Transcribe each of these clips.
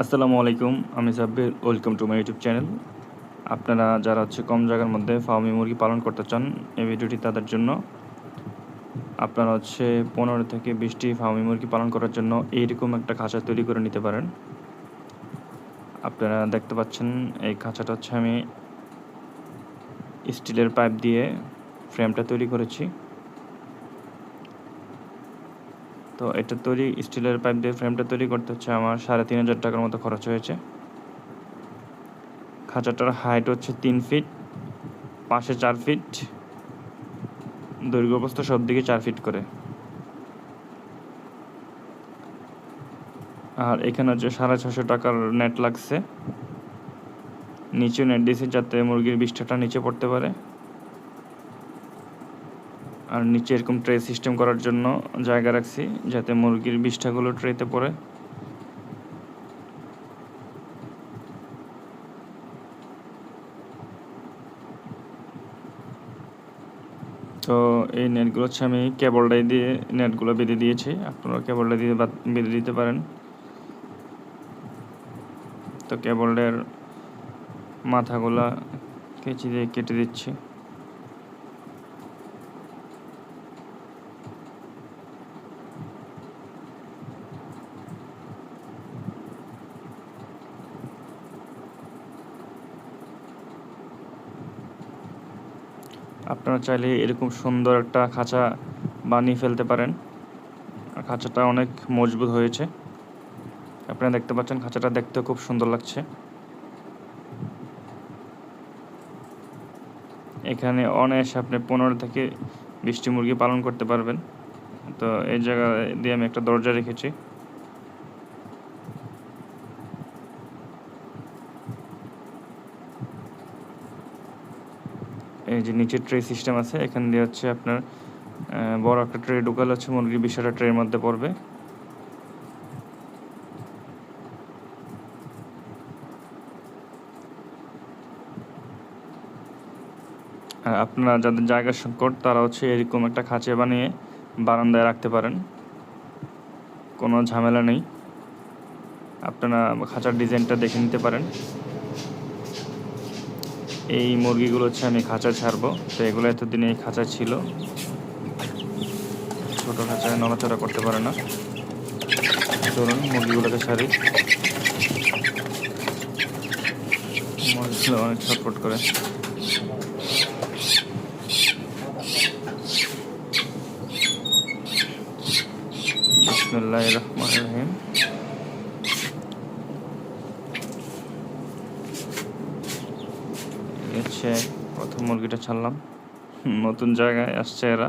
আসসালামু আলাইকুম, আমি Sabbir, welcome to my YouTube channel. আপনারা যারা হচ্ছে কম জায়গার মধ্যে ফার্মি মুরগি পালন করতে চান এই ভিডিওটি তাদের জন্য, আপনারা হচ্ছে পনেরো থেকে বিশটি ফার্মি মুরগি পালন করার জন্য এইরকম একটা খাঁচা তৈরি করে নিতে পারেন। আপনারা দেখতে পাচ্ছেন, এই খাঁচাটা হচ্ছে আমি স্টিলের পাইপ দিয়ে ফ্রেমটা তৈরি করেছি। তো এটা তৈরি স্টিলের পাইপ দিয়ে ফ্রেমটা তৈরি করতে হচ্ছে আমার সাড়ে তিন হাজার টাকার মতো খরচ হয়েছে। খাঁচাটার হাইট হচ্ছে তিন ফিট পাশে চার ফিট দৈর্ঘ্য প্রস্থ সব দিকে চার ফিট করে। আর এখানে হচ্ছে সাড়ে ছশো টাকার নেট লাগছে। নিচে নেট দিয়েছি যাতে মুরগির বিষ্ঠাটা নিচে পড়তে পারে। আর নিচে এরকম ট্রে সিস্টেম করার জন্য জায়গা রাখছি যাতে মুরগির বিষ্ঠাগুলো ট্রেতে পড়ে। তো এই নেটগুলো হচ্ছে আমি কেবলটাই দিয়ে নেটগুলো বেঁধে দিয়েছি। আপনারা কেবলটা দিয়ে বেঁধে দিতে পারেন। তো কেবলের মাথাগুলা কেচি দিয়ে কেটে দিচ্ছি। আপনারা চাইলে এরকম সুন্দর একটা খাঁচা বানিয়ে ফেলতে পারেন। খাঁচাটা অনেক মজবুত হয়েছে। আপনারা দেখতে পাচ্ছেন খাঁচাটা দেখতে খুব সুন্দর লাগছে। এখানে অনায়াসে আপনি পনেরো থেকে বিশটি মুরগি পালন করতে পারবেন। তো এই জায়গা দিয়ে আমি একটা দরজা রেখেছি। এই যে নিচে ট্রে সিস্টেম আছে, এখান দিয়ে হচ্ছে আপনার বড় একটা ট্রে ঢুকালে হচ্ছে মুরগির বিষয়টা ট্রের মধ্যে পড়বে। আপনারা যাদের জায়গার সংকট, তারা হচ্ছে এরকম একটা খাঁচে বানিয়ে বারান্দায় রাখতে পারেন। কোনো ঝামেলা নেই। আপনারা খাঁচার ডিজাইনটা দেখে নিতে পারেন। এই মুরগিগুলো হচ্ছে আমি খাঁচা ছাড়বো। তো এগুলো এতদিন এই খাঁচা ছিল। ছোটো খাঁচায় নড়াচড়া করতে পারে না। চলুন মুরগিগুলোকে ছাড়ি। মুরগিগুলো অনেক ছটফট করে। বিসমুল্লাহ রহমান হচ্ছে প্রথম মুরগিটা ছাড়লাম। নতুন জায়গায় আসছে এরা।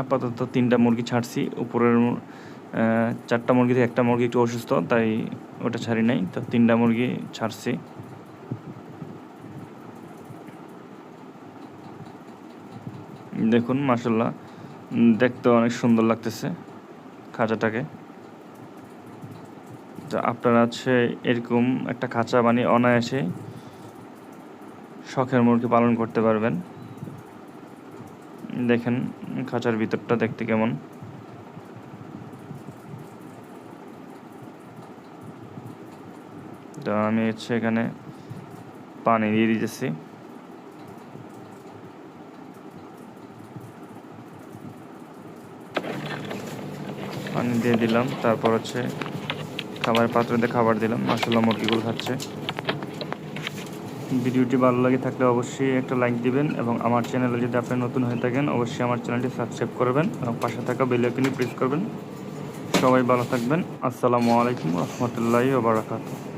আপাতত তিনটা মুরগি ছাড়ছি। উপরের চারটা মুরগি থেকে একটা মুরগি একটু অসুস্থ, তাই ওটা ছাড়ি নাই। তো তিনটা মুরগি ছাড়ছি। দেখুন মাসাল্লাহ দেখতে অনেক সুন্দর লাগতেছে খাঁচাটাকে। তো আপনারা হচ্ছে এরকম একটা খাঁচা বানিয়ে অনায়াসে শখের মুরগি পালন করতে পারবেন। দেখেন খাঁচার ভিতরটা দেখতে কেমন। তো আমি হচ্ছে এখানে পানি দিয়ে দিতেছি। পানি দিয়ে দিলাম, তারপর হচ্ছে খাবার পাত্রতে খাবার দিলাম মাসাল্লাহ মুরগিগুলো খাচ্ছে। ভিডিওটি ভালো লাগে থাকলে অবশ্যই একটা লাইক দিবেন এবং আমার চ্যানেলে যদি আপনি নতুন হয়ে থাকেন, অবশ্যই আমার চ্যানেলটি সাবস্ক্রাইব করবেন এবং পাশে থাকা বেলাইকনি প্রেস করবেন। সবাই ভালো থাকবেন। আসসালামু আলাইকুম রহমতুল্লাহি ওবরাকাতু